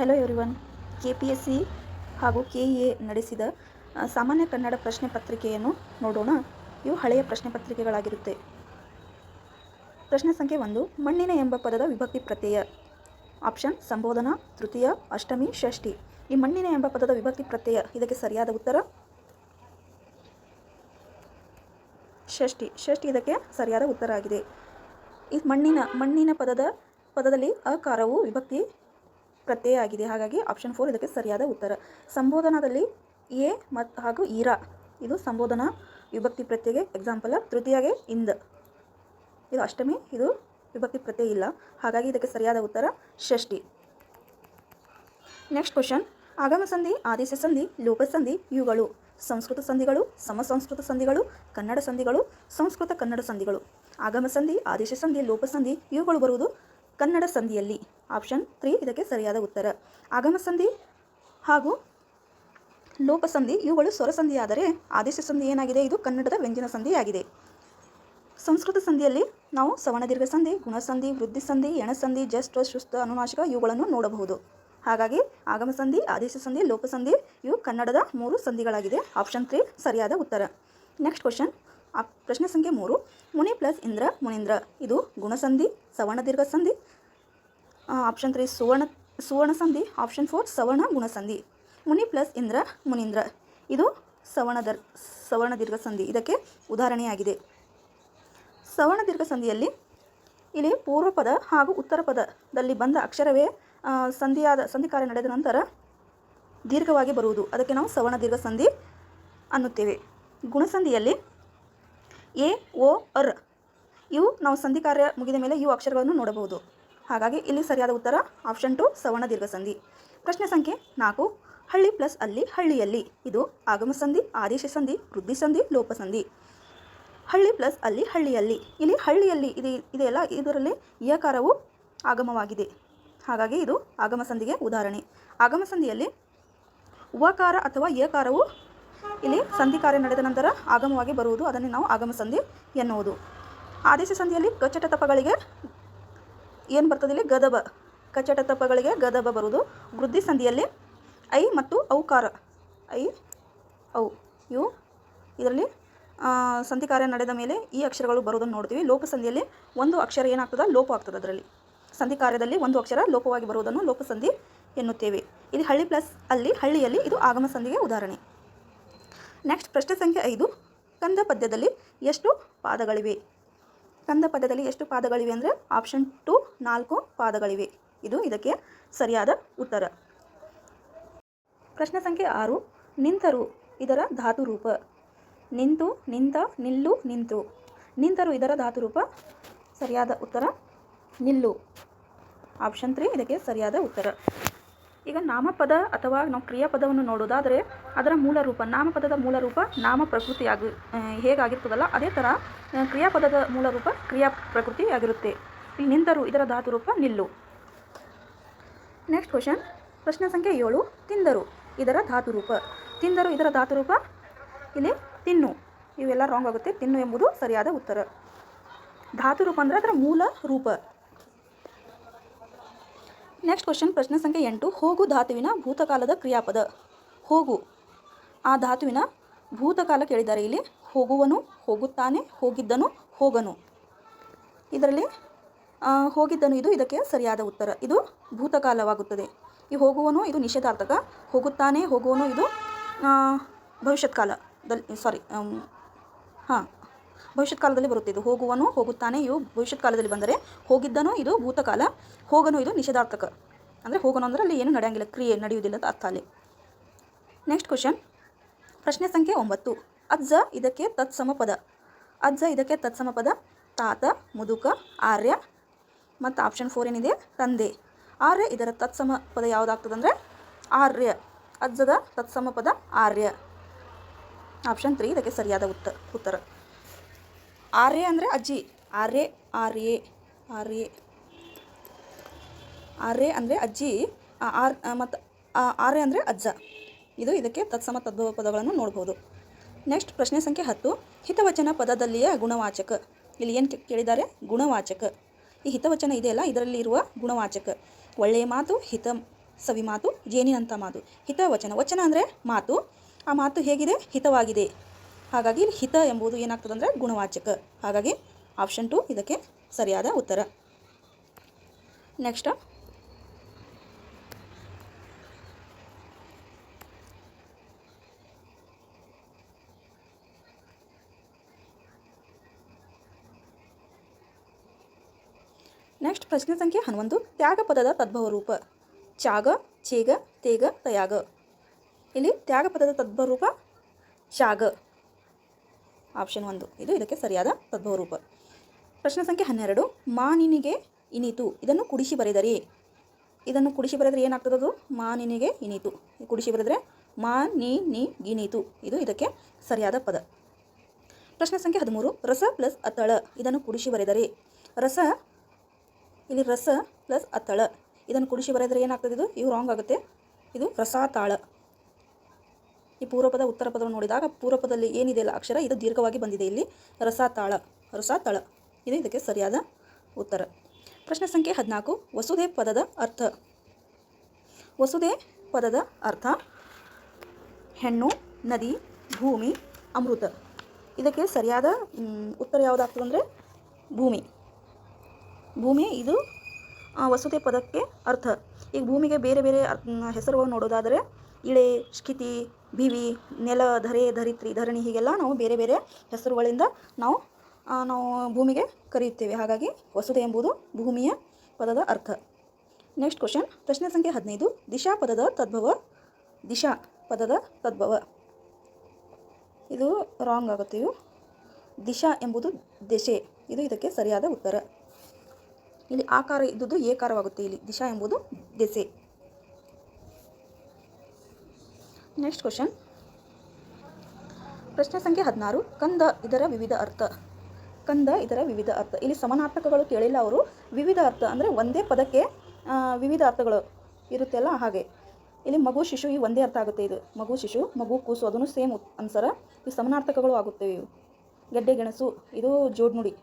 Hello everyone K P S C ಹಾಗೂ K E A ನಡೆಸಿದ ಸಾಮಾನ್ಯ ಕನ್ನಡ ಪ್ರಶ್ನೆ ಪತ್ರಿಕೆಯನ್ನು ನೋಡೋಣ. ಇವು ಹಳೆಯ ಪ್ರಶ್ನೆ ಪತ್ರಿಕೆಗಳಾಗಿರುತ್ತೆ. ಪ್ರಶ್ನೆ ಸಂಖ್ಯೆ ಒಂದು, ಮಣ್ಣಿನ ಎಂಬ ಪದದ ವಿಭಕ್ತಿ ಪ್ರತ್ಯಯ. ಆಪ್ಷನ್ ಸಂಬೋಧನಾ, ತೃತೀಯ, ಅಷ್ಟಮಿ, ಷಷ್ಠಿ. ಈ ಮಣ್ಣಿನ ಎಂಬ ಪದದ ವಿಭಕ್ತಿ ಪ್ರತ್ಯಯ, ಇದಕ್ಕೆ ಸರಿಯಾದ ಉತ್ತರ? ಷಷ್ಠಿ. ಷಷ್ಠಿ ಇದಕ್ಕೆ ಸರಿಯಾದ ಉತ್ತರ ಆಗಿದೆ. ಈ ಮಣ್ಣಿನ ಮಣ್ಣಿನ ಪದದ, ಪದದಲ್ಲಿ ಅಕಾರವು ವಿಭಕ್ತಿ ಪ್ರತ್ಯಯ ಆಗಿದೆ ಹಾಗಾಗಿ ಆಪ್ಷನ್ ಫೋರ್ ಇದಕ್ಕೆ ಸರಿಯಾದ ಉತ್ತರ. ಸಂಬೋಧನಾದಲ್ಲಿ ಎ ಮತ್ತು ಹಾಗೂ ಈರಾ ಇದು ಸಂಬೋಧನಾ ವಿಭಕ್ತಿ ಪ್ರತ್ಯಯಗೆ ಎಕ್ಸಾಂಪಲ್ ತೃತೀಯಗೆ ಇಂದ. ಇದು ಅಷ್ಟಮಿ, ಇದು ವಿಭಕ್ತಿ ಪ್ರತ್ಯಯ ಇಲ್ಲ. ಹಾಗಾಗಿ ಇದಕ್ಕೆ ಸರಿಯಾದ ಉತ್ತರ ಷಷ್ಠಿ. ನೆಕ್ಸ್ಟ್ ಕ್ವಶನ್ ಆಗಮ ಸಂಧಿ, ಆದೇಶ ಸಂಧಿ, ಲೋಪ ಸಂಧಿ, ಇವುಗಳು ಸಂಸ್ಕೃತ ಸಂಧಿಗಳು, ಸಮಸಂಸ್ಕೃತ ಸಂಧಿಗಳು, ಕನ್ನಡ ಸಂಧಿಗಳು, ಸಂಸ್ಕೃತ ಕನ್ನಡ ಸಂಧಿಗಳು. ಆಗಮ ಸಂಧಿ, ಆದೇಶ ಸಂಧಿ, ಲೋಪ ಸಂಧಿ, ಇವುಗಳು ಬರುವುದು ಕನ್ನಡ ಸಂಧಿಯಲ್ಲಿ. ಆಪ್ಷನ್ ತ್ರೀ, ಇದಕ್ಕೆ ಸರಿಯಾದ ಉತ್ತರ. ಆಗಮ ಸಂಧಿ ಹಾಗೂ ಲೋಪಸಂಧಿ, ಇವುಗಳು ಸ್ವರ ಸಂಧಿಯಾದರೆ ಆದೇಶ ಸಂಧಿ ಏನಾಗಿದೆ? ಇದು ಕನ್ನಡದ ವ್ಯಂಜನ ಸಂಧಿಯಾಗಿದೆ. ಸಂಸ್ಕೃತ ಸಂಧಿಯಲ್ಲಿ ನಾವು ಸವರ್ಣದೀರ್ಘ ಸಂಧಿ ಗುಣಸಂಧಿ ವೃದ್ಧಿ ಸಂಧಿ ಎಣಸಂಧಿ ಜಸ್ಟ್ ಶುಸ್ತ ಅನುನಾಶಕ ಇವುಗಳನ್ನು ನೋಡಬಹುದು. ಹಾಗಾಗಿ ಆಗಮ ಸಂಧಿ ಆದೇಶ ಸಂಧಿ, ಲೋಪಸಂಧಿ ಇವು ಕನ್ನಡದ ಮೂರು ಸಂಧಿಗಳಾಗಿದೆ. ಆಪ್ಷನ್ ತ್ರೀ, ಸರಿಯಾದ ಉತ್ತರ. Next question. ಪ್ರಶ್ನೆ ಸಂಖ್ಯೆ ಮೂರು. ಮುನಿ ಪ್ಲಸ್ ಇಂದ್ರ ಮುನೀಂದ್ರ. ಇದು ಗುಣಸಂಧಿ ಸವರ್ಣದೀರ್ಘ ಸಂಧಿ ಆಪ್ಷನ್ ತ್ರೀ ಸುವರ್ಣ ಸುವರ್ಣ ಸಂಧಿ ಆಪ್ಷನ್ ಫೋರ್ ಸವರ್ಣ ಗುಣಸಂಧಿ. ಮುನಿ ಪ್ಲಸ್ ಇಂದ್ರ, ಮುನೀಂದ್ರ. ಇದು ಸವರ್ಣದರ್ ಸವರ್ಣ ದೀರ್ಘ ಸಂಧಿ ಇದಕ್ಕೆ ಉದಾಹರಣೆಯಾಗಿದೆ. ಸವರ್ಣ ದೀರ್ಘ ಸಂಧಿಯಲ್ಲಿ ಇಲ್ಲಿ ಪೂರ್ವ ಪದ ಹಾಗೂ ಉತ್ತರ ಪದದಲ್ಲಿ ಬಂದ ಅಕ್ಷರವೇ ಸಂಧಿಯಾದ, ಸಂಧಿ ಕಾರ್ಯ ನಡೆದ ನಂತರ ದೀರ್ಘವಾಗಿ ಬರುವುದು. ಅದಕ್ಕೆ ನಾವು ಸವರ್ಣ ದೀರ್ಘ ಸಂಧಿ ಅನ್ನುತ್ತೇವೆ. ಗುಣಸಂಧಿಯಲ್ಲಿ ಎ, ಓ, ಅರ್. ಇವು ನಾವು ಸಂಧಿ ಕಾರ್ಯ ಮುಗಿದ ಮೇಲೆ ಇವು ಅಕ್ಷರಗಳನ್ನು ನೋಡಬಹುದು. ಹಾಗಾಗಿ ಇಲ್ಲಿ ಸರಿಯಾದ ಉತ್ತರ ಆಪ್ಷನ್ ಟು ಸವರ್ಣ ದೀರ್ಘ ಸಂಧಿ ಪ್ರಶ್ನೆ ಸಂಖ್ಯೆ ನಾಲ್ಕು. ಹಳ್ಳಿ ಪ್ಲಸ್ ಅಲ್ಲಿ ಹಳ್ಳಿಯಲ್ಲಿ ಇದು ಆಗಮ ಸಂಧಿ, ಆದೇಶ ಸಂಧಿ, ವೃದ್ಧಿ ಸಂಧಿ, ಲೋಪ ಸಂಧಿ. ಹಳ್ಳಿ ಪ್ಲಸ್ ಅಲ್ಲಿ ಹಳ್ಳಿಯಲ್ಲಿ. ಇಲ್ಲಿ ಹಳ್ಳಿಯಲ್ಲಿ ಇದೆ, ಇದೆಯಲ್ಲ, ಇದರಲ್ಲಿ ಯಕಾರವು ಆಗಮವಾಗಿದೆ. ಹಾಗಾಗಿ ಇದು ಆಗಮ ಸಂಧಿಗೆ ಉದಾಹರಣೆ. ಆಗಮ ಸಂಧಿಯಲ್ಲಿ ಉವಕಾರ ಅಥವಾ ಯಕಾರವು ಇಲ್ಲಿ ಸಂಧಿ ಕಾರ್ಯ ನಡೆದ ನಂತರ ಆಗಮವಾಗಿ ಬರುವುದು, ಅದನ್ನೇ ನಾವು ಆಗಮ ಸಂಧಿ ಎನ್ನುವುದು. ಆದೇಶ ಸಂಧಿಯಲ್ಲಿ ಗಚ್ಚಟ ತಪಗಳಿಗೆ ಏನು ಬರ್ತದೆ ಇಲ್ಲಿ? ಗದಬ. ಕಚಟ ತಪಗಳಿಗೆ ಗದಬ ಬರುವುದು. ವೃದ್ಧಿ ಸಂಧಿಯಲ್ಲಿ ಐ ಮತ್ತು ಔಕಾರ. ಐ, ಔ, ಯು. ಇದರಲ್ಲಿ ಸಂಧಿ ಕಾರ್ಯ ನಡೆದ ಮೇಲೆ ಈ ಅಕ್ಷರಗಳು ಬರೋದನ್ನು ನೋಡ್ತೀವಿ. ಲೋಪ ಸಂಧಿಯಲ್ಲಿ ಒಂದು ಅಕ್ಷರ ಏನಾಗ್ತದೆ? ಲೋಪ ಆಗ್ತದೆ ಅದರಲ್ಲಿ. ಸಂಧಿ ಕಾರ್ಯದಲ್ಲಿ ಒಂದು ಅಕ್ಷರ ಲೋಪವಾಗಿ ಬರುವುದನ್ನು ಲೋಪಸಂಧಿ ಎನ್ನುತ್ತೇವೆ. ಇಲ್ಲಿ ಹಳ್ಳಿ ಪ್ಲಸ್ ಅಲ್ಲಿ, ಹಳ್ಳಿಯಲ್ಲಿ ಇದು ಆಗಮ ಸಂಧಿಗೆ ಉದಾಹರಣೆ. ನೆಕ್ಸ್ಟ್ ಪ್ರಶ್ನೆ ಸಂಖ್ಯೆ ಐದು. ಕಂದ ಪದ್ಯದಲ್ಲಿ ಎಷ್ಟು ಪಾದಗಳಿವೆ? ಕಂದ ಪದದಲ್ಲಿ ಎಷ್ಟು ಪಾದಗಳಿವೆ ಅಂದರೆ ಆಪ್ಷನ್ ಟು ನಾಲ್ಕು ಪಾದಗಳಿವೆ. ಇದು ಇದಕ್ಕೆ ಸರಿಯಾದ ಉತ್ತರ. ಪ್ರಶ್ನೆ ಸಂಖ್ಯೆ ಆರು, ನಿಂತರು ಇದರ ಧಾತು ರೂಪ. ನಿಂತು, ನಿಂತ, ನಿಲ್ಲು, ನಿಂತು. ನಿಂತರು ಇದರ ಧಾತು ರೂಪ, ಸರಿಯಾದ ಉತ್ತರ, ನಿಲ್ಲು. ಆಪ್ಷನ್ ತ್ರೀ ಇದಕ್ಕೆ ಸರಿಯಾದ ಉತ್ತರ. ಈಗ ನಾಮಪದ ಅಥವಾ ನಾವು ಕ್ರಿಯಾಪದವನ್ನು ನೋಡೋದಾದರೆ ಅದರ ಮೂಲ ರೂಪ, ನಾಮಪದದ ಮೂಲ ರೂಪ ನಾಮ ಪ್ರಕೃತಿ ಆಗಿ ಹೇಗಾಗಿರ್ತದಲ್ಲ, ಅದೇ ಥರ ಕ್ರಿಯಾಪದದ ಮೂಲ ರೂಪ ಕ್ರಿಯಾ ಪ್ರಕೃತಿ ಆಗಿರುತ್ತೆ. ಇಲ್ಲಿ ನಿಂತರು ಇದರ ಧಾತು ರೂಪ ನಿಲ್ಲು. ನೆಕ್ಸ್ಟ್ ಕ್ವಶನ್ ಪ್ರಶ್ನೆ ಸಂಖ್ಯೆ ಏಳು, ತಿಂದರು, ಇದರ ಧಾತು ರೂಪ. ತಿಂದರು, ಇದರ ಧಾತು ರೂಪ, ಇಲ್ಲಿ ತಿನ್ನು. ಇವೆಲ್ಲ ರಾಂಗ್ ಆಗುತ್ತೆ, ತಿನ್ನು ಎಂಬುದು ಸರಿಯಾದ ಉತ್ತರ. ಧಾತು ರೂಪ ಅಂದರೆ ಅದರ ಮೂಲ ರೂಪ. ನೆಕ್ಸ್ಟ್ ಕ್ವಶನ್ ಪ್ರಶ್ನೆ ಸಂಖ್ಯೆ ಎಂಟು. ಹೋಗು ಧಾತುವಿನ ಭೂತಕಾಲದ ಕ್ರಿಯಾಪದ. ಹೋಗು. ಆ ಧಾತುವಿನ ಭೂತಕಾಲ ಕೇಳಿದ್ದಾರೆ ಇಲ್ಲಿ. ಹೋಗುವನು, ಹೋಗುತ್ತಾನೆ, ಹೋಗಿದ್ದನು, ಹೋಗನು. ಇದರಲ್ಲಿ ಹೋಗಿದ್ದನು, ಇದು ಇದಕ್ಕೆ ಸರಿಯಾದ ಉತ್ತರ. ಇದು ಭೂತಕಾಲವಾಗುತ್ತದೆ. ಈ ಹೋಗುವನು, ಇದು ನಿಷೇಧಾರ್ಥಕ. ಹೋಗುತ್ತಾನೆ, ಹೋಗುವನು, ಇದು ಭವಿಷ್ಯತ್ ಕಾಲದಲ್ಲಿ ಸಾರಿ ಹಾಂ. ಭವಿಷ್ಯತ್ ಕಾಲದಲ್ಲಿ ಬರುತ್ತೆ ಇದು. ಹೋಗುವನು ಹೋಗುತ್ತಾನೆ, ಇವು ಭವಿಷ್ಯತ್ ಕಾಲದಲ್ಲಿ ಬಂದರೆ ಹೋಗಿದ್ದನೋ ಇದು ಭೂತಕಾಲ, ಹೋಗನು ಇದು ನಿಷೇಧಾರ್ಥಕ ಅಂದರೆ ಹೋಗನು ಅಂದರೆ ಅಲ್ಲಿ ಏನು ನಡೆಯಂಗಿಲ್ಲ, ಕ್ರಿಯೆ ನಡೆಯುವುದಿಲ್ಲ ಅಂತ ಅರ್ಥ ಅಲ್ಲಿ. ನೆಕ್ಸ್ಟ್ ಕ್ವಶನ್ ಪ್ರಶ್ನೆ ಸಂಖ್ಯೆ ಒಂಬತ್ತು. ಅಜ್ಜ ಇದಕ್ಕೆ ತತ್ಸಮ ಪದ. ಅಜ್ಜ ಇದಕ್ಕೆ ತತ್ಸಮ ಪದ. ತಾತ, ಮುದುಕ, ಆರ್ಯ ಮತ್ತು ಆಪ್ಷನ್ ಫೋರ್ ಏನಿದೆ? ತಂದೆ. ಆರ್ಯ ಇದರ ತತ್ಸಮ ಪದ ಯಾವುದಾಗ್ತದಂದರೆ ಆರ್ಯ. ಅಜ್ಜದ ತತ್ಸಮ ಪದ ಆರ್ಯ. ಆಪ್ಷನ್ ತ್ರೀ ಇದಕ್ಕೆ ಸರಿಯಾದ ಉತ್ತರ ಉತ್ತರ. ಆರ್ಯ ಅಂದರೆ ಅಜ್ಜಿ. ಆರ್ಯ, ಆರ್ಯೆ ಆರ್ಯೆ. ಆರ್ಯ ಅಂದರೆ ಅಜ್ಜಿ ಆರ್ ಮತ್ತು ಆರ್ಯ ಅಂದರೆ ಅಜ್ಜ. ಇದು ಇದಕ್ಕೆ ತತ್ಸಮ ತದ್ಭವ ಪದಗಳನ್ನು ನೋಡ್ಬೋದು. ನೆಕ್ಸ್ಟ್ ಪ್ರಶ್ನೆ ಸಂಖ್ಯೆ ಹತ್ತು. ಹಿತವಚನ ಪದದಲ್ಲಿಯ ಗುಣವಾಚಕ. ಇಲ್ಲಿ ಏನು ಕೇಳಿದ್ದಾರೆ? ಗುಣವಾಚಕ. ಈ ಹಿತವಚನ ಇದೆಯಲ್ಲ ಇದರಲ್ಲಿರುವ ಗುಣವಾಚಕ. ಒಳ್ಳೆಯ ಮಾತು, ಹಿತ, ಸವಿ ಮಾತು ಜೇನಿನಂಥ ಮಾತು. ಹಿತವಚನ. ವಚನ ಅಂದರೆ ಮಾತು. ಆ ಮಾತು ಹೇಗಿದೆ? ಹಿತವಾಗಿದೆ. ಹಾಗಾಗಿ ಹಿತ ಎಂಬುದು ಏನಾಗ್ತದೆ ಅಂದರೆ ಗುಣವಾಚಕ. ಹಾಗಾಗಿ ಆಪ್ಷನ್ ಟು ಇದಕ್ಕೆ ಸರಿಯಾದ ಉತ್ತರ. ನೆಕ್ಸ್ಟ್ ನೆಕ್ಸ್ಟ್ ಪ್ರಶ್ನೆ ಸಂಖ್ಯೆ ಹನ್ನೊಂದು. ತ್ಯಾಗ ಪದದ ತದ್ಭವ ರೂಪ ಚಾಗ ಚೇಗ ತೇಗ, ತಯಾಗ. ಇಲ್ಲಿ ತ್ಯಾಗ ಪದದ ತದ್ಭವ ರೂಪ ತ್ಯಾಗ ಆಪ್ಷನ್ ಒಂದು. ಇದು ಇದಕ್ಕೆ ಸರಿಯಾದ ತದ್ಭವ ರೂಪ ಪ್ರಶ್ನೆ ಸಂಖ್ಯೆ ಹನ್ನೆರಡು. ಮಾನಿನಿಗೆ ಇನಿತು. ಇದನ್ನು ಕುಡಿಸಿ ಬರೆದರಿ. ಇದನ್ನು ಕುಡಿಸಿ ಬರೆದರೆ ಏನಾಗ್ತದೆ ಅದು? ಮಾನಿನಿಗೆ ಇನಿತು. ಕುಡಿಸಿ ಬರೆದರೆ ಮಾ ನಿ ನಿ ಗಿನೀತು ಇದು ಇದಕ್ಕೆ ಸರಿಯಾದ ಪದ. ಪ್ರಶ್ನೆ ಸಂಖ್ಯೆ ಹದಿಮೂರು. ರಸ ಪ್ಲಸ್ ಅತಳ ಇದನ್ನು ಕುಡಿಸಿ ಬರೆದರೆ. ರಸ, ಇಲ್ಲಿ ರಸ ಪ್ಲಸ್ ಅತ್ತಳ ಇದನ್ನು ಕುಡಿಸಿ ಬರೆದರೆ ಏನಾಗ್ತದೆ ಇದು? ಇವು ರಾಂಗ್ ಆಗುತ್ತೆ. ಇದು ರಸಾತಾಳ. ಈ ಪೂರ್ವಪದ ಉತ್ತರ ಪದವನ್ನು ನೋಡಿದಾಗ ಪೂರ್ವಪದಲ್ಲಿ ಏನಿದೆಯಲ್ಲ ಅಕ್ಷರ? ಇದು ದೀರ್ಘವಾಗಿ ಬಂದಿದೆ ಇಲ್ಲಿ. ರಸಾತಾಳ. ರಸಾತಳ. ಇದು ಇದಕ್ಕೆ ಸರಿಯಾದ ಉತ್ತರ. ಪ್ರಶ್ನೆ ಸಂಖ್ಯೆ ಹದಿನಾಲ್ಕು. ವಸುಧೆ ಪದದ ಅರ್ಥ. ವಸುಧೆ ಪದದ ಅರ್ಥ, ಹೆಣ್ಣು, ನದಿ, ಭೂಮಿ, ಅಮೃತ. ಇದಕ್ಕೆ ಸರಿಯಾದ ಉತ್ತರ ಯಾವುದಾಗ್ತದೆ ಅಂದರೆ ಭೂಮಿ. ಭೂಮಿ ಇದು ವಸುದೇ ಪದಕ್ಕೆ ಅರ್ಥ. ಈಗ ಭೂಮಿಗೆ ಬೇರೆ ಬೇರೆ ಹೆಸರುಗಳು ನೋಡೋದಾದರೆ ಇಳೆ, ಶ್ಕಿತಿ, ಬಿವಿ, ನೆಲ, ಧರೆ, ಧರಿತ್ರಿ, ಧರಣಿ ಹೀಗೆಲ್ಲ ನಾವು ಬೇರೆ ಬೇರೆ ಹೆಸರುಗಳಿಂದ ನಾವು ನಾವು ಭೂಮಿಗೆ ಕರೆಯುತ್ತೇವೆ. ಹಾಗಾಗಿ ವಸುದೆ ಎಂಬುದು ಭೂಮಿಯ ಪದದ ಅರ್ಥ. ನೆಕ್ಸ್ಟ್ ಕ್ವಶನ್ ಪ್ರಶ್ನೆ ಸಂಖ್ಯೆ ಹದಿನೈದು. ದಿಶಾ ಪದದ ತದ್ಭವ. ದಿಶಾ ಪದದ ತದ್ಭವ. ಇದು ರಾಂಗ್ ಆಗುತ್ತೆ ಇವು. ದಿಶಾ ಎಂಬುದು ದೆಸೆ. ಇದು ಇದಕ್ಕೆ ಸರಿಯಾದ ಉತ್ತರ. ಇಲ್ಲಿ ಆಕಾರ ಇದ್ದುದು ಏಕಾರವಾಗುತ್ತೆ. ಇಲ್ಲಿ ದಿಶಾ ಎಂಬುದು ದೆಸೆ. ನೆಕ್ಸ್ಟ್ ಕ್ವಶನ್ ಪ್ರಶ್ನೆ ಸಂಖ್ಯೆ ಹದಿನಾರು. ಕಂದ ಇದರ ವಿವಿಧ ಅರ್ಥ. ಕಂದ ಇದರ ವಿವಿಧ ಅರ್ಥ. ಇಲ್ಲಿ ಸಮಾನಾರ್ಥಕಗಳು ಕೇಳಿಲ್ಲ ಅವರು. ವಿವಿಧ ಅರ್ಥ ಅಂದರೆ ಒಂದೇ ಪದಕ್ಕೆ ವಿವಿಧ ಅರ್ಥಗಳು ಇರುತ್ತೆಲ್ಲ ಹಾಗೆ. ಇಲ್ಲಿ ಮಗು, ಶಿಶು, ಈ ಒಂದೇ ಅರ್ಥ ಆಗುತ್ತೆ ಇದು. ಮಗು, ಶಿಶು, ಮಗು, ಕೂಸು, ಅದನ್ನು ಸೇಮ್ ಅನ್ಸರ ಈ ಸಮಾನಾರ್ಥಕಗಳು ಆಗುತ್ತವೆ ಇವು. ಗೆಡ್ಡೆ, ಗೆಣಸು, ಇದು ಜೋಡ್ನುಡಿ,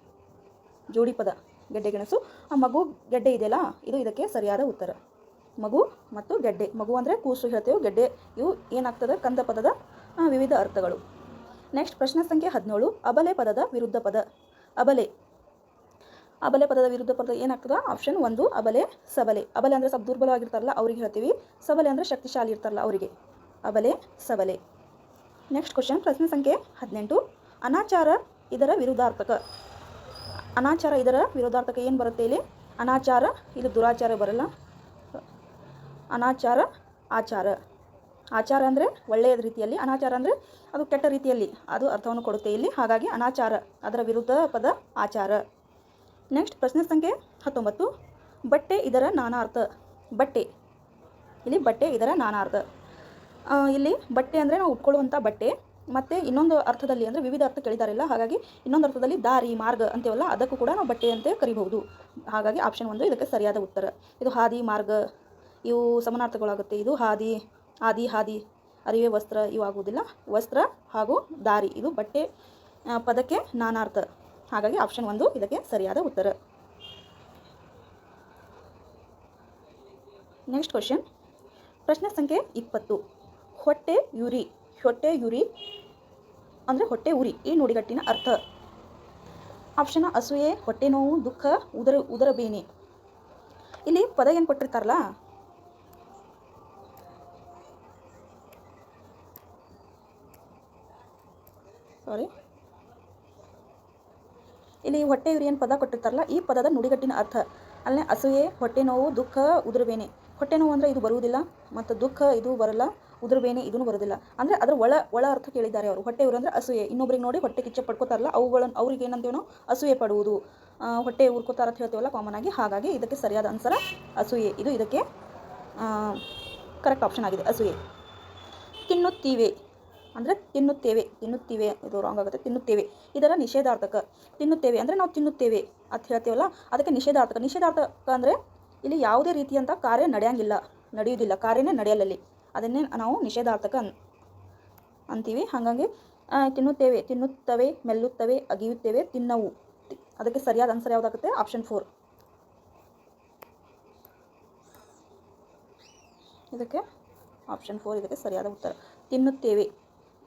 ಜೋಡಿ ಪದ. ಗೆಡ್ಡೆ, ಗೆಣಸು. ಆ ಮಗು, ಗೆಡ್ಡೆ ಇದೆಯಲ್ಲ, ಇದು ಇದಕ್ಕೆ ಸರಿಯಾದ ಉತ್ತರ. ಮಗು ಮತ್ತು ಗೆಡ್ಡೆ. ಮಗು ಅಂದರೆ ಕೂಸು ಹೇಳ್ತೇವೆ, ಗೆಡ್ಡೆ. ಇವು ಏನಾಗ್ತದೆ? ಕಂದ ಪದದ ವಿವಿಧ ಅರ್ಥಗಳು. ನೆಕ್ಸ್ಟ್ ಪ್ರಶ್ನೆ ಸಂಖ್ಯೆ ಹದಿನೇಳು. ಅಬಲೆ ಪದದ ವಿರುದ್ಧ ಪದ. ಅಬಲೆ. ಅಬಲೆ ಪದದ ವಿರುದ್ಧ ಪದ ಏನಾಗ್ತದೆ? ಆಪ್ಷನ್ ಒಂದು, ಅಬಲೆ, ಸಬಲೆ. ಅಬಲೆ ಅಂದರೆ ಸ್ವಲ್ಪ ದುರ್ಬಲವಾಗಿರ್ತಾರಲ್ಲ, ಅವ್ರಿಗೆ ಹೇಳ್ತೀವಿ. ಸಬಲೆ ಅಂದರೆ ಶಕ್ತಿಶಾಲಿ ಇರ್ತಾರಲ್ಲ ಅವರಿಗೆ. ಅಬಲೆ, ಸಬಲೆ. ನೆಕ್ಸ್ಟ್ ಕ್ವಶನ್ ಪ್ರಶ್ನೆ ಸಂಖ್ಯೆ ಹದಿನೆಂಟು. ಅನಾಚಾರ ಇದರ ವಿರುದ್ಧಾರ್ಥಕ. ಅನಾಚಾರ ಇದರ ವಿರೋಧಾರ್ಥಕ ಏನು ಬರುತ್ತೆ ಇಲ್ಲಿ? ಅನಾಚಾರ, ಇಲ್ಲಿ ದುರಾಚಾರ ಬರಲ್ಲ. ಅನಾಚಾರ, ಆಚಾರ. ಆಚಾರ ಅಂದರೆ ಒಳ್ಳೆಯ ರೀತಿಯಲ್ಲಿ, ಅನಾಚಾರ ಅಂದರೆ ಅದು ಕೆಟ್ಟ ರೀತಿಯಲ್ಲಿ, ಅದು ಅರ್ಥವನ್ನು ಕೊಡುತ್ತೆ ಇಲ್ಲಿ. ಹಾಗಾಗಿ ಅನಾಚಾರ, ಅದರ ವಿರುದ್ಧ ಪದ ಆಚಾರ. ನೆಕ್ಸ್ಟ್ ಪ್ರಶ್ನೆ ಸಂಖ್ಯೆ ಹತ್ತೊಂಬತ್ತು. ಬಟ್ಟೆ ಇದರ ನಾನಾರ್ಥ. ಬಟ್ಟೆ. ಇಲ್ಲಿ ಬಟ್ಟೆ ಇದರ ನಾನಾರ್ಥ. ಇಲ್ಲಿ ಬಟ್ಟೆ ಅಂದರೆ ನಾವು ಉಟ್ಕೊಳ್ಳುವಂಥ ಬಟ್ಟೆ. ಮತ್ತು ಇನ್ನೊಂದು ಅರ್ಥದಲ್ಲಿ ಅಂದರೆ ವಿವಿಧ ಅರ್ಥ ಕೇಳಿದಾರಲ್ಲ, ಹಾಗಾಗಿ ಇನ್ನೊಂದು ಅರ್ಥದಲ್ಲಿ ದಾರಿ, ಮಾರ್ಗ ಅಂತೀವಲ್ಲ, ಅದಕ್ಕೂ ಕೂಡ ನಾವು ಬಟ್ಟೆ ಅಂತ ಕರಿಬಹುದು. ಹಾಗಾಗಿ ಆಪ್ಷನ್ ಒಂದು ಇದಕ್ಕೆ ಸರಿಯಾದ ಉತ್ತರ. ಇದು ಹಾದಿ, ಮಾರ್ಗ. ಇವು ಸಮಾನಾರ್ಥಗಳಾಗುತ್ತೆ ಇದು ಹಾದಿ ಆದಿ ಹಾದಿ, ಅರಿವೆ, ವಸ್ತ್ರ ಇವು ಆಗುವುದಿಲ್ಲ. ವಸ್ತ್ರ ಹಾಗೂ ದಾರಿ, ಇದು ಬಟ್ಟೆ ಪದಕ್ಕೆ ನಾನಾರ್ಥ. ಹಾಗಾಗಿ ಆಪ್ಷನ್ ಒಂದು, ಇದಕ್ಕೆ ಸರಿಯಾದ ಉತ್ತರ. ನೆಕ್ಸ್ಟ್ ಕ್ವಶನ್ ಪ್ರಶ್ನೆ ಸಂಖ್ಯೆ ಇಪ್ಪತ್ತು. ಹೊಟ್ಟೆ ಯುರಿ ಹೊಟ್ಟೆ ಯುರಿ ಅಂದರೆ ಹೊಟ್ಟೆ ಉರಿ, ಈ ನುಡಿಗಟ್ಟಿನ ಅರ್ಥ. ಆಪ್ಷನ್ ಅಸೂಯೆ, ಹೊಟ್ಟೆ ನೋವು, ದುಃಖ, ಉದರ ಉದರ ಬೇನೆ. ಇಲ್ಲಿ ಪದ ಏನು ಕೊಟ್ಟಿರ್ತಾರಲ್ಲ ಸಾರಿ ಇಲ್ಲಿ ಹೊಟ್ಟೆ ಉರಿ ಏನು ಪದ ಕೊಟ್ಟಿರ್ತಾರಲ್ಲ, ಈ ಪದದ ನುಡಿಗಟ್ಟಿನ ಅರ್ಥ. ಅಲ್ಲೇ ಅಸೂಯೆ, ಹೊಟ್ಟೆ ನೋವು, ದುಃಖ ಉದುರುಬೇನೆ ಹೊಟ್ಟೆ ನೋವು ಅಂದರೆ ಇದು ಬರುವುದಿಲ್ಲ, ಮತ್ತು ದುಃಖ ಇದು ಬರಲ್ಲ ಉದುರುಬೇನೆ ಇದೂ ಬರೋದಿಲ್ಲ ಅಂದರೆ ಅದರ ಒಳ ಒಳ ಅರ್ಥ ಕೇಳಿದ್ದಾರೆ ಅವರು. ಹೊಟ್ಟೆ ಉರು ಅಂದರೆ ಅಸೂಯೆ. ಇನ್ನೊಬ್ರಿಗೆ ನೋಡಿ ಹೊಟ್ಟೆ ಕಿಚ್ಚ ಪಡ್ಕೋತಾರಲ್ಲ ಅವುಗಳನ್ನು ಅವ್ರಿಗೆ ಏನಂತೀವಿ ಅಸೂಯೆ ಪಡುವುದು. ಹೊಟ್ಟೆ ಉರ್ಕೋತಾರ ಅಂತ ಹೇಳ್ತೇವಲ್ಲ ಕಾಮನ್ ಆಗಿ. ಹಾಗಾಗಿ ಇದಕ್ಕೆ ಸರಿಯಾದ ಆನ್ಸರ ಅಸೂಯೆ. ಇದು ಇದಕ್ಕೆ ಕರೆಕ್ಟ್ ಆಪ್ಷನ್ ಆಗಿದೆ, ಅಸೂಯೆ. ತಿನ್ನುತ್ತೀವೆ ಅಂದರೆ ತಿನ್ನುತ್ತೇವೆ, ತಿನ್ನುತ್ತೀವಿ, ಇದು ರಾಂಗ್ ಆಗುತ್ತೆ, ತಿನ್ನುತ್ತೇವೆ. ಇದರ ನಿಷೇಧಾರ್ಥಕ. ತಿನ್ನುತ್ತೇವೆ ಅಂದರೆ ನಾವು ತಿನ್ನುತ್ತೇವೆ ಅಂತ ಹೇಳ್ತೀವಲ್ಲ, ಅದಕ್ಕೆ ನಿಷೇಧಾರ್ಥಕ. ನಿಷೇಧಾರ್ಥಕ ಅಂದರೆ ಇಲ್ಲಿ ಯಾವುದೇ ರೀತಿಯಂಥ ಕಾರ್ಯ ನಡೆಯಂಗಿಲ್ಲ, ನಡೆಯುವುದಿಲ್ಲ, ಕಾರ್ಯನೇ ನಡೆಯಲಲ್ಲಿ. ಅದನ್ನೇ ನಾವು ನಿಷೇಧಾರ್ಥಕ ಅಂತೀವಿ. ಹಾಗಾಗಿ ತಿನ್ನುತ್ತೇವೆ, ತಿನ್ನುತ್ತವೆ, ಮೆಲ್ಲುತ್ತವೆ, ಅಗಿಯುತ್ತೇವೆ, ತಿನ್ನವು. ಅದಕ್ಕೆ ಸರಿಯಾದ ಆನ್ಸರ್ ಯಾವುದಾಗುತ್ತೆ? ಆಪ್ಷನ್ ಫೋರ್ ಇದಕ್ಕೆ ಆಪ್ಷನ್ ಫೋರ್ ಇದಕ್ಕೆ ಸರಿಯಾದ ಉತ್ತರ. ತಿನ್ನುತ್ತೇವೆ.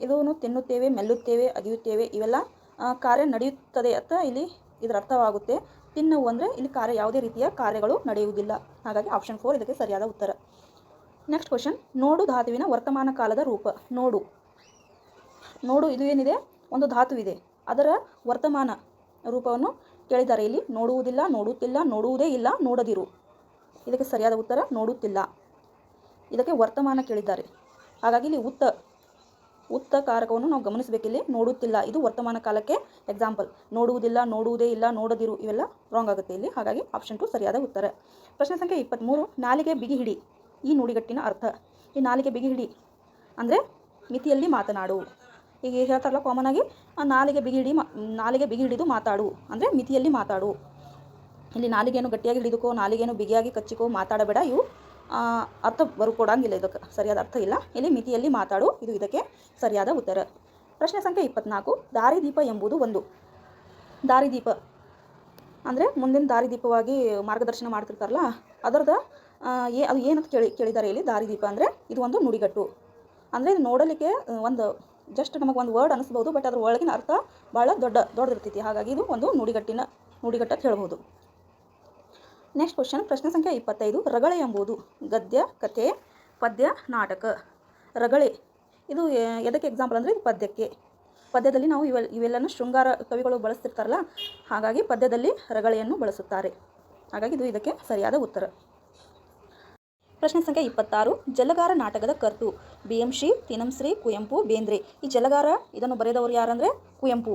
ಇದೂ ತಿನ್ನುತ್ತೇವೆ, ಮೆಲ್ಲುತ್ತೇವೆ, ಅಗಿಯುತ್ತೇವೆ, ಇವೆಲ್ಲ ಕಾರ್ಯ ನಡೆಯುತ್ತದೆ ಅಂತ ಇಲ್ಲಿ ಇದರ ಅರ್ಥವಾಗುತ್ತೆ. ತಿನ್ನುವು ಅಂದರೆ ಇಲ್ಲಿ ಕಾರ್ಯ ಯಾವುದೇ ರೀತಿಯ ಕಾರ್ಯಗಳು ನಡೆಯುವುದಿಲ್ಲ. ಹಾಗಾಗಿ ಆಪ್ಷನ್ ಫೋರ್ ಇದಕ್ಕೆ ಸರಿಯಾದ ಉತ್ತರ. ನೆಕ್ಸ್ಟ್ ಕ್ವಶನ್ ನೋಡು ಧಾತುವಿನ ವರ್ತಮಾನ ಕಾಲದ ರೂಪ. ನೋಡು. ನೋಡು ಇದು ಏನಿದೆ? ಒಂದು ಧಾತುವಿದೆ. ಅದರ ವರ್ತಮಾನ ರೂಪವನ್ನು ಕೇಳಿದ್ದಾರೆ ಇಲ್ಲಿ ನೋಡುವುದಿಲ್ಲ, ನೋಡುತ್ತಿಲ್ಲ, ನೋಡುವುದೇ ಇಲ್ಲ, ನೋಡದಿರು. ಇದಕ್ಕೆ ಸರಿಯಾದ ಉತ್ತರ, ನೋಡುತ್ತಿಲ್ಲ. ಇದಕ್ಕೆ ವರ್ತಮಾನ ಕೇಳಿದ್ದಾರೆ. ಹಾಗಾಗಿ ಇಲ್ಲಿ ಉತ್ತ ಉತ್ತ ಕಾರಕವನ್ನು ನಾವು ಗಮನಿಸಬೇಕಿಲ್ಲಿ, ನೋಡುತ್ತಿಲ್ಲ. ಇದು ವರ್ತಮಾನ ಕಾಲಕ್ಕೆ ಎಕ್ಸಾಂಪಲ್ ನೋಡುವುದಿಲ್ಲ, ನೋಡುವುದೇ ಇಲ್ಲ, ನೋಡದಿರು, ಇವೆಲ್ಲ ರಾಂಗ್ ಆಗುತ್ತೆ ಇಲ್ಲಿ. ಹಾಗಾಗಿ ಆಪ್ಷನ್ ಟು ಸರಿಯಾದ ಉತ್ತರ. ಪ್ರಶ್ನೆ ಸಂಖ್ಯೆ ಇಪ್ಪತ್ತ್ಮೂರು ನಾಲಿಗೆ ಬಿಗಿ ಹಿಡಿ. ಈ ನುಡಿಗಟ್ಟಿನ ಅರ್ಥ. ಈ ನಾಲಿಗೆ ಬಿಗಿ ಹಿಡಿ. ಅಂದರೆ ಮಿತಿಯಲ್ಲಿ ಮಾತನಾಡು. ಈಗ ಹೇಳ್ತಾರಲ್ಲ ಕಾಮನ್ ಆಗಿ? ನಾಲಿಗೆ ಬಿಗಿ ಹಿಡಿ ನಾಲಿಗೆ ಬಿಗಿ ಹಿಡಿದು ಮಾತಾಡು. ಅಂದರೆ ಮಿತಿಯಲ್ಲಿ ಮಾತಾಡು. ಇಲ್ಲಿ ನಾಲಿಗೆಯನ್ನು ಗಟ್ಟಿಯಾಗಿ ಹಿಡಿದುಕೋ, ನಾಲಿಗೆಯನ್ನು ಬಿಗಿಯಾಗಿ ಕಚ್ಚಿಕೋ ಮಾತಾಡಬೇಡ. ಇವು ಅರ್ಥ ಬರು ಕೊಡಂಗಿಲ್ಲ ಇದಕ್ಕೆ. ಸರಿಯಾದ ಅರ್ಥ ಇಲ್ಲ. ಇಲ್ಲಿ ಮಿತಿಯಲ್ಲಿ ಮಾತಾಡು. ಇದು ಇದಕ್ಕೆ ಸರಿಯಾದ ಉತ್ತರ. ಪ್ರಶ್ನೆ ಸಂಖ್ಯೆ ಇಪ್ಪತ್ನಾಲ್ಕು. ದಾರಿದೀಪ ಎಂಬುದು ಒಂದು. ದಾರಿದೀಪ. ಅಂದರೆ ಮುಂದಿನ ದಾರಿದೀಪವಾಗಿ ಮಾರ್ಗದರ್ಶನ ಮಾಡ್ತಿರ್ತಾರಲ್ಲ, ಅದರದ ಏ, ಅದು ಏನಂತ ಕೇಳಿ, ಕೇಳಿದ್ದಾರೆ ಇಲ್ಲಿ ದಾರಿದೀಪ ಅಂದರೆ ಇದು ಒಂದು ನುಡಿಗಟ್ಟು. ಅಂದರೆ ಇದು ನೋಡಲಿಕ್ಕೆ ಒಂದು ಜಸ್ಟ್ ನಮಗೆ ಒಂದು ವರ್ಡ್ ಅನಿಸ್ಬೋದು ಬಟ್ ಅದ್ರ ಒಳಗಿನ ಅರ್ಥ ಭಾಳ ದೊಡ್ಡ, ದೊಡ್ಡದಿರ್ತೈತಿ. ಹಾಗಾಗಿ ಇದು ಒಂದು ನುಡಿಗಟ್ಟಿನ ನುಡಿಗಟ್ಟ ಹೇಳ್ಬೋದು. ನೆಕ್ಸ್ಟ್ ಕ್ವಶನ್ ಪ್ರಶ್ನೆ ಸಂಖ್ಯೆ ಇಪ್ಪತ್ತೈದು, ರಗಳೆ ಎಂಬುದು. ಗದ್ಯ, ಕಥೆ, ಪದ್ಯ, ನಾಟಕ. ರಗಳೆ, ಇದು ಎದಕ್ಕೆ ಎಕ್ಸಾಂಪಲ್ ಅಂದರೆ ಇದು ಪದ್ಯಕ್ಕೆ. ಪದ್ಯದಲ್ಲಿ ನಾವು ಇವೆಲ್ಲ ಇವೆಲ್ಲನೂ ಶೃಂಗಾರ ಕವಿಗಳು ಬಳಸ್ತಿರ್ತಾರಲ್ಲ, ಹಾಗಾಗಿ ಪದ್ಯದಲ್ಲಿ ರಗಳೆಯನ್ನು ಬಳಸುತ್ತಾರೆ. ಹಾಗಾಗಿ ಇದು ಇದಕ್ಕೆ ಸರಿಯಾದ ಉತ್ತರ. ಪ್ರಶ್ನೆ ಸಂಖ್ಯೆ ಇಪ್ಪತ್ತಾರು, ಜಲಗಾರ ನಾಟಕದ ಕರ್ತು. B M Shri Tinamshri, Kuvempu, Bendre. ಈ ಜಲಗಾರ, ಇದನ್ನು ಬರೆದವರು ಯಾರಂದರೆ ಕುವೆಂಪು.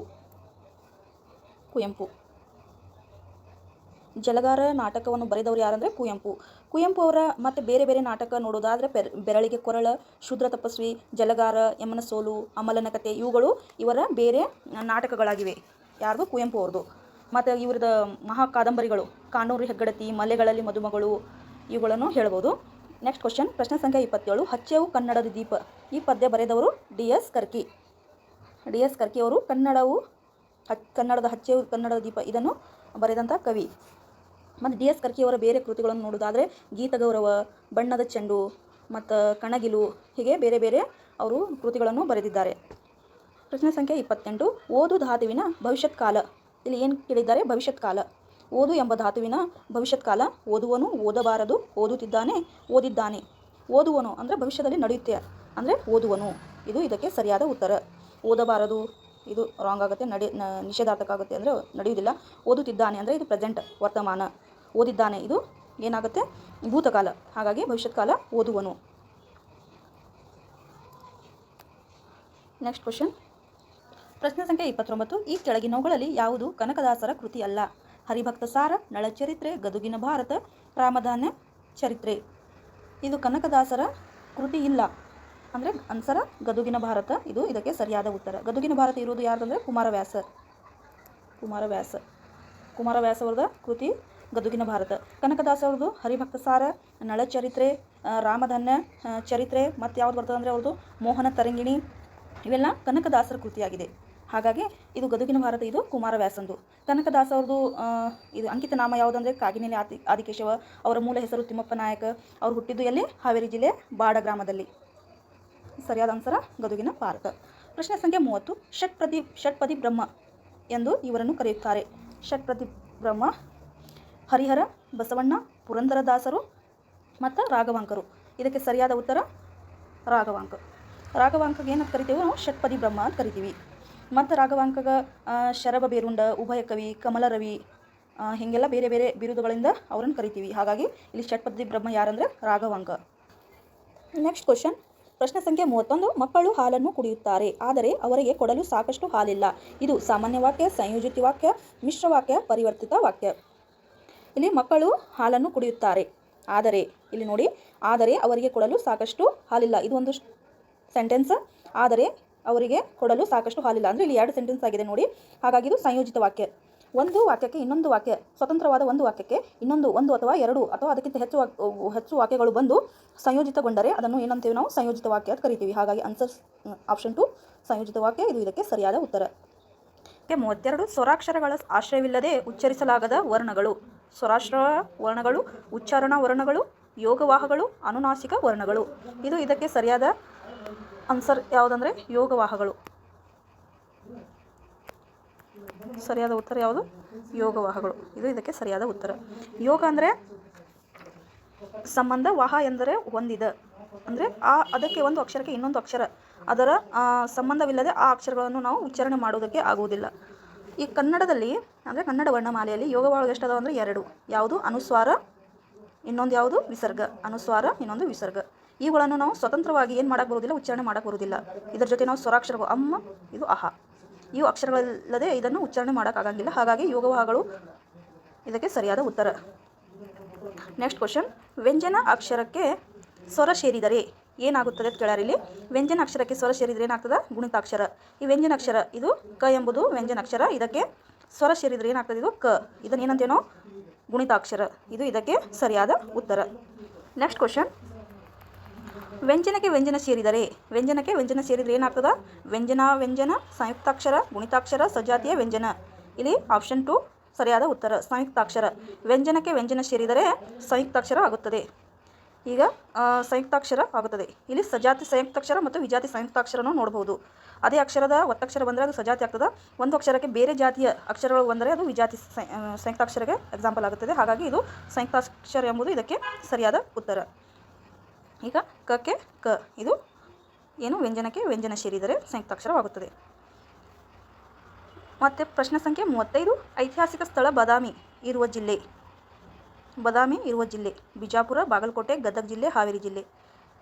ಕುವೆಂಪು. ಜಲಗಾರ ನಾಟಕವನ್ನು ಬರೆದವರು ಯಾರಂದರೆ ಕುವೆಂಪು. ಕುವೆಂಪು ಅವರ ಮತ್ತು ಬೇರೆ ಬೇರೆ ನಾಟಕ ನೋಡೋದಾದರೆ ಪೆರ್, ಬೆರಳಿಗೆ ಕೊರಳ, ಶೂದ್ರ ತಪಸ್ವಿ, ಜಲಗಾರ ಯಮನ ಸೋಲು ಅಮಲನ ಕತೆ ಇವುಗಳು ಇವರ ಬೇರೆ ನಾಟಕಗಳಾಗಿವೆ. ಯಾರ್ದು? ಕುವೆಂಪು ಅವ್ರದ್ದು ಮತ್ತು ಇವ್ರದ ಮಹಾ ಕಾದಂಬರಿಗಳು ಕಾನೂರು ಹೆಗ್ಗಡತಿ, ಮಲೆಗಳಲ್ಲಿ ಮದುಮಗಳು ಇವುಗಳನ್ನು ಹೇಳ್ಬೋದು. ನೆಕ್ಸ್ಟ್ ಕ್ವಶನ್ ಪ್ರಶ್ನೆ ಸಂಖ್ಯೆ ಇಪ್ಪತ್ತೇಳು, ಹಚ್ಚೆವು ಕನ್ನಡದ ದೀಪ. ಈ ಪದ್ಯ ಬರೆದವರು D S Karki. D S Karki ಅವರು ಕನ್ನಡವು ಕನ್ನಡದ ಹಚ್ಚೆವು, ಕನ್ನಡದ ದೀಪ, ಇದನ್ನು ಬರೆದಂಥ ಕವಿ. ಮತ್ತು ಡಿ ಎಸ್ ಕರ್ಕಿಯವರ ಬೇರೆ ಕೃತಿಗಳನ್ನು ನೋಡೋದಾದರೆ ಗೀತಗೌರವ, ಬಣ್ಣದ ಚೆಂಡು, ಮತ್ತು ಕಣಗಿಲು, ಹೀಗೆ ಬೇರೆ ಬೇರೆ ಅವರು ಕೃತಿಗಳನ್ನು ಬರೆದಿದ್ದಾರೆ. ಪ್ರಶ್ನೆ ಸಂಖ್ಯೆ ಇಪ್ಪತ್ತೆಂಟು. ಓದು ಧಾತುವಿನ ಭವಿಷ್ಯತ್ ಕಾಲ. ಇಲ್ಲಿ ಏನು ಕೇಳಿದ್ದಾರೆ? ಭವಿಷ್ಯತ್ ಕಾಲ. ಓದು ಎಂಬ ಧಾತುವಿನ ಭವಿಷ್ಯತ್ ಕಾಲ. ಓದುವನು ಓದಬಾರದು, ಓದುತ್ತಿದ್ದಾನೆ, ಓದಿದ್ದಾನೆ. ಓದುವನು ಅಂದರೆ ಭವಿಷ್ಯದಲ್ಲಿ ನಡೆಯುತ್ತೆ. ಅಂದರೆ ಓದುವನು. ಇದು ಇದಕ್ಕೆ ಸರಿಯಾದ ಉತ್ತರ. ಓದಬಾರದು, ಇದು ರಾಂಗ್ ಆಗುತ್ತೆ, ನಡೆ, ನ- ನಿಷೇಧಾರ್ಥಕ ಆಗುತ್ತೆ ಅಂದರೆ ನಡೆಯುವುದಿಲ್ಲ. ಓದುತ್ತಿದ್ದಾನೆ ಅಂದರೆ ಇದು ಪ್ರೆಸೆಂಟ್ ವರ್ತಮಾನ. ಓದಿದ್ದಾನೆ ಇದು. ಏನಾಗುತ್ತೆ? ಭೂತಕಾಲ. ಹಾಗಾಗಿ ಭವಿಷ್ಯತ್ ಕಾಲ ಓದುವನು. ನೆಕ್ಸ್ಟ್ ಕ್ವಶನ್ ಪ್ರಶ್ನೆ ಸಂಖ್ಯೆ ಇಪ್ಪತ್ತೊಂಬತ್ತು. ಈ ಕೆಳಗಿನವುಗಳಲ್ಲಿ ಯಾವುದು ಕನಕದಾಸರ ಕೃತಿ ಅಲ್ಲ ಹರಿಭಕ್ತ ಸಾರ, ನಳಚರಿತ್ರೆ, ಗದುಗಿನ ಭಾರತ, ರಾಮಧಾನ್ಯ ಚರಿತ್ರೆ. ಇದು ಕನಕದಾಸರ ಕೃತಿ ಇಲ್ಲ. ಅಂದರೆ ಅನ್ಸರ ಗದುಗಿನ ಭಾರತ. ಇದು ಇದಕ್ಕೆ ಸರಿಯಾದ ಉತ್ತರ. ಗದುಗಿನ ಭಾರತ ಇರುವುದು ಯಾರ್ದಂದರೆ ಕುಮಾರವ್ಯಾಸ ಕುಮಾರವ್ಯಾಸ. ಕುಮಾರವ್ಯಾಸ. ಅವರದ ಕೃತಿ ಗದುಗಿನ ಭಾರತ. ಕನಕದಾಸ ಅವ್ರದ್ದು ನಳ ಚರಿತ್ರೆ ರಾಮಧನ್ಯ ಚರಿತ್ರೆ, ಮತ್ತು ಯಾವ್ದು ಬರ್ತದೆ ಅಂದರೆ ಅವ್ರದ್ದು ಮೋಹನ ತರಂಗಿಣಿ, ಇವೆಲ್ಲ ಕನಕದಾಸರ ಕೃತಿಯಾಗಿದೆ. ಹಾಗಾಗಿ ಇದು ಗದುಗಿನ ಭಾರತ, ಇದು ಕುಮಾರವ್ಯಾಸಂದು. ಕನಕದಾಸ ಅವ್ರದ್ದು ಇದು ಅಂಕಿತ ನಾಮ ಯಾವುದಂದರೆ ಕಾಗಿನೆಲೆ ಆದಿ, ಆದಿಕೇಶವ, ಅವರ ಮೂಲ ಹೆಸರು ತಿಮ್ಮಪ್ಪ ನಾಯಕ, ಅವ್ರು ಹುಟ್ಟಿದ್ದು ಎಲ್ಲಿ? ಹಾವೇರಿ ಜಿಲ್ಲೆ ಬಾಡ ಗ್ರಾಮದಲ್ಲಿ. ಸರಿಯಾದ ಆನ್ಸರ ಗದುಗಿನ ಭಾರತ. ಪ್ರಶ್ನೆ ಸಂಖ್ಯೆ ಮೂವತ್ತು ಷಟ್ಪ್ರದಿ ಷಟ್ಪದಿ ಬ್ರಹ್ಮ ಎಂದು ಇವರನ್ನು ಕರೆಯುತ್ತಾರೆ. ಷಟ್ಪದಿ ಬ್ರಹ್ಮ ಹರಿಹರ, ಬಸವಣ್ಣ, ಪುರಂದರದಾಸರು ಮತ್ತು ರಾಘವಾಂಕರು. ಇದಕ್ಕೆ ಸರಿಯಾದ ಉತ್ತರ ರಾಘವಾಂಕ. ರಾಘವಾಂಕಗೆ ಏನಂತ ಕರಿತೀವಿ ನಾವು ಷಟ್ಪದಿ ಬ್ರಹ್ಮ ಅಂತ ಕರಿತೀವಿ. ಮತ್ತು ರಾಘವಾಂಕಗ ಶರಭ ಬೇರುಂಡ, ಉಭಯ ಕವಿ ಕಮಲರವಿ ಹೀಗೆಲ್ಲ ಬೇರೆ ಬೇರೆ ಬಿರುದುಗಳಿಂದ ಅವರನ್ನು ಕರಿತೀವಿ. ಹಾಗಾಗಿ ಇಲ್ಲಿ ಷಟ್ಪದಿ ಬ್ರಹ್ಮ ಯಾರಂದರೆ ರಾಘವಾಂಕ. ನೆಕ್ಸ್ಟ್ ಕ್ವಶನ್ ಪ್ರಶ್ನೆ ಸಂಖ್ಯೆ ಮೂವತ್ತೊಂದು. ಮಕ್ಕಳು ಹಾಲನ್ನು ಕುಡಿಯುತ್ತಾರೆ, ಆದರೆ ಅವರಿಗೆ ಕೊಡಲು ಸಾಕಷ್ಟು ಹಾಲಿಲ್ಲ. ಇದು ಸಾಮಾನ್ಯ ವಾಕ್ಯ, ಸಂಯೋಜಿತ ವಾಕ್ಯ, ಮಿಶ್ರ ವಾಕ್ಯ, ಪರಿವರ್ತಿತ ವಾಕ್ಯ. ಇಲ್ಲಿ ಮಕ್ಕಳು ಹಾಲನ್ನು ಕುಡಿಯುತ್ತಾರೆ. ಆದರೆ, ಇಲ್ಲಿ ನೋಡಿ, ಆದರೆ ಅವರಿಗೆ ಕೊಡಲು ಸಾಕಷ್ಟು ಹಾಲಿಲ್ಲ. ಇದು ಒಂದು ಸೆಂಟೆನ್ಸ್ ಆದರೆ ಅವರಿಗೆ ಕೊಡಲು ಸಾಕಷ್ಟು ಹಾಲಿಲ್ಲ. ಅಂದರೆ ಇಲ್ಲಿ ಎರಡು ಸೆಂಟೆನ್ಸ್ ಆಗಿದೆ ನೋಡಿ. ಹಾಗಾಗಿ ಇದು ಸಂಯೋಜಿತ ವಾಕ್ಯ. ಒಂದು ವಾಕ್ಯಕ್ಕೆ ಇನ್ನೊಂದು ವಾಕ್ಯ, ಸ್ವತಂತ್ರವಾದ ಒಂದು ವಾಕ್ಯಕ್ಕೆ ಇನ್ನೊಂದು, ಒಂದು ಅಥವಾ ಎರಡು ಅಥವಾ ಅದಕ್ಕಿಂತ ಹೆಚ್ಚು ಹೆಚ್ಚು ವಾಕ್ಯಗಳು ಬಂದು ಸಂಯೋಜಿತಗೊಂಡರೆ ಅದನ್ನು ಏನಂತೀವಿ ನಾವು? ಸಂಯೋಜಿತ ವಾಕ್ಯ ಅಂತ ಕರಿತೀವಿ. ಹಾಗಾಗಿ ಆನ್ಸರ್ ಆಪ್ಷನ್ ಟು ಸಂಯೋಜಿತ ವಾಕ್ಯ. ಇದು ಇದಕ್ಕೆ ಸರಿಯಾದ ಉತ್ತರ. ಮೂವತ್ತೆರಡು ಸ್ವರಾಕ್ಷರಗಳ ಆಶ್ರಯವಿಲ್ಲದೆ ಉಚ್ಚರಿಸಲಾಗದ ವರ್ಣಗಳು. ಸ್ವರಾಕ್ಷರ ವರ್ಣಗಳು, ಉಚ್ಚಾರಣಾ ವರ್ಣಗಳು ಯೋಗವಾಹಗಳು ಅನುನಾಸಿಕ ವರ್ಣಗಳು. ಇದು ಇದಕ್ಕೆ ಸರಿಯಾದ ಆನ್ಸರ್ ಯಾವುದಂದರೆ ಯೋಗವಾಹಗಳು ಸರಿಯಾದ ಉತ್ತರ ಯಾವುದು? ಯೋಗವಾಹಗಳು ಇದು ಇದಕ್ಕೆ ಸರಿಯಾದ ಉತ್ತರ. ಯೋಗ ಅಂದರೆ ಸಂಬಂಧ, ವಾಹ ಎಂದರೆ ಹೊಂದಿದ. ಅಂದರೆ ಆ ಅದಕ್ಕೆ ಒಂದು ಅಕ್ಷರಕ್ಕೆ ಇನ್ನೊಂದು ಅಕ್ಷರ. ಅದರ ಸಂಬಂಧವಿಲ್ಲದೆ ಆ ಅಕ್ಷರಗಳನ್ನು ನಾವು ಉಚ್ಚಾರಣೆ ಮಾಡುವುದಕ್ಕೆ ಆಗುವುದಿಲ್ಲ. ಈ ಕನ್ನಡದಲ್ಲಿ, ಅಂದರೆ ಕನ್ನಡ ವರ್ಣಮಾಲೆಯಲ್ಲಿ ಯೋಗವಾಹಗಳು ಎಷ್ಟು ಅದಾವ ಅಂದರೆ ಎರಡು. ಯಾವುದು? ಅನುಸ್ವಾರ, ಇನ್ನೊಂದು ಯಾವುದು? ವಿಸರ್ಗ. ಅನುಸ್ವಾರ, ಇನ್ನೊಂದು ವಿಸರ್ಗ. ಇವುಗಳನ್ನು ನಾವು ಸ್ವತಂತ್ರವಾಗಿ ಏನು ಮಾಡಕ್ಕೆ ಬರೋದಿಲ್ಲ, ಉಚ್ಚಾರಣೆ ಮಾಡಕ್ಕೆ ಬರೋದಿಲ್ಲ. ಇದರ ಜೊತೆ ನಾವು ಸ್ವರಾಕ್ಷರಗಳು ಅಮ್ಮ ಇದು ಅಹ. ಇವು ಅಕ್ಷರಗಳಿಲ್ಲದೆ ಇದನ್ನು ಉಚ್ಚಾರಣೆ ಮಾಡೋಕ್ಕಾಗಂಗಿಲ್ಲ ಹಾಗಾಗಿ ಯೋಗವಾಹಗಳು ಇದಕ್ಕೆ ಸರಿಯಾದ ಉತ್ತರ. ನೆಕ್ಸ್ಟ್ ಕ್ವಶನ್ ವ್ಯಂಜನ ಅಕ್ಷರಕ್ಕೆ ಸ್ವರ ಸೇರಿದರೆ ಏನಾಗುತ್ತದೆ ಅಂತ ಕೇಳ್ಯಾರ ಇಲ್ಲಿ? ವ್ಯಂಜನ ಅಕ್ಷರಕ್ಕೆ ಸ್ವರ ಸೇರಿದ್ರೆ ಏನಾಗ್ತದೆ? ಗುಣಿತಾಕ್ಷರ. ಈ ವ್ಯಂಜನಾಕ್ಷರ ಇದು ಕ ಎಂಬುದು ವ್ಯಂಜನಾಕ್ಷರ ಇದಕ್ಕೆ ಸ್ವರ ಸೇರಿದ್ರೆ ಏನಾಗ್ತದೆ ಇದು ಕ. ಇದನ್ನು ಏನಂತೇವೆ ನಾವು ಗುಣಿತಾಕ್ಷರ. ಇದು ಇದಕ್ಕೆ ಸರಿಯಾದ ಉತ್ತರ. ನೆಕ್ಸ್ಟ್ ಕ್ವಶನ್ ವ್ಯಂಜನಕ್ಕೆ ವ್ಯಂಜನ ಸೇರಿದರೆ, ವ್ಯಂಜನಕ್ಕೆ ವ್ಯಂಜನ ಸೇರಿದರೆ ಏನಾಗ್ತದ? ವ್ಯಂಜನ ವ್ಯಂಜನ, ಸಂಯುಕ್ತಾಕ್ಷರ, ಗುಣಿತಾಕ್ಷರ, ಸಜಾತಿಯ ವ್ಯಂಜನ. ಇಲ್ಲಿ ಆಪ್ಷನ್ ಟು ಸರಿಯಾದ ಉತ್ತರ. ಸಂಯುಕ್ತಾಕ್ಷರ. ವ್ಯಂಜನಕ್ಕೆ ವ್ಯಂಜನ ಸೇರಿದರೆ ಸಂಯುಕ್ತಾಕ್ಷರ ಆಗುತ್ತದೆ. ಈಗ ಸಂಯುಕ್ತಾಕ್ಷರ ಆಗುತ್ತದೆ. ಇಲ್ಲಿ ಸಜಾತಿ ಸಂಯುಕ್ತಾಕ್ಷರ ಮತ್ತು ವಿಜಾತಿ ಸಂಯುಕ್ತಾಕ್ಷರನೂ ನೋಡಬಹುದು ಅದೇ ಅಕ್ಷರದ ಒತ್ತಕ್ಷರ ಬಂದರೆ ಅದು ಸಜಾತಿ ಆಗ್ತದೆ. ಒಂದು ಅಕ್ಷರಕ್ಕೆ ಬೇರೆ ಜಾತಿಯ ಅಕ್ಷರಗಳು ಬಂದರೆ ಅದು ವಿಜಾತಿ ಸಂಯುಕ್ತಾಕ್ಷರಕ್ಕೆ ಎಕ್ಸಾಂಪಲ್ ಆಗುತ್ತದೆ. ಹಾಗಾಗಿ ಇದು ಸಂಯುಕ್ತಾಕ್ಷರ ಎಂಬುದು ಇದಕ್ಕೆ ಸರಿಯಾದ ಉತ್ತರ. ಈಗ ಕಕ್ಕೆ ಕ, ಇದು ಏನು? ವ್ಯಂಜನಕ್ಕೆ ವ್ಯಂಜನ ಸೇರಿದರೆ ಸಂಯುಕ್ತಾಕ್ಷರವಾಗುತ್ತದೆ. ಮತ್ತು ಪ್ರಶ್ನೆ ಸಂಖ್ಯೆ ಮೂವತ್ತೈದು. ಐತಿಹಾಸಿಕ ಸ್ಥಳ ಬಾದಾಮಿ ಇರುವ ಜಿಲ್ಲೆ. ಬಾದಾಮಿ ಇರುವ ಜಿಲ್ಲೆ ಬಿಜಾಪುರ, ಬಾಗಲಕೋಟೆ, ಗದಗ ಜಿಲ್ಲೆ, ಹಾವೇರಿ ಜಿಲ್ಲೆ.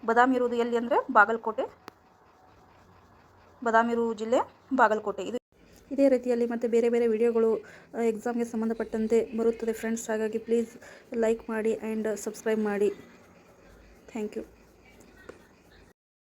ಬದಾಮಿ ಇರುವುದು ಎಲ್ಲಿ ಅಂದರೆ ಬಾಗಲಕೋಟೆ. ಬದಾಮಿ ಇರುವ ಜಿಲ್ಲೆ ಬಾಗಲಕೋಟೆ. ಇದು ಇದೇ ರೀತಿಯಲ್ಲಿ ಮತ್ತು ಬೇರೆ ಬೇರೆ ವಿಡಿಯೋಗಳು ಎಕ್ಸಾಮ್ಗೆ ಸಂಬಂಧಪಟ್ಟಂತೆ ಬರುತ್ತದೆ ಫ್ರೆಂಡ್ಸ್ ಹಾಗಾಗಿ ಪ್ಲೀಸ್ ಲೈಕ್ ಮಾಡಿ ಆ್ಯಂಡ್ ಸಬ್ಸ್ಕ್ರೈಬ್ ಮಾಡಿ. Thank you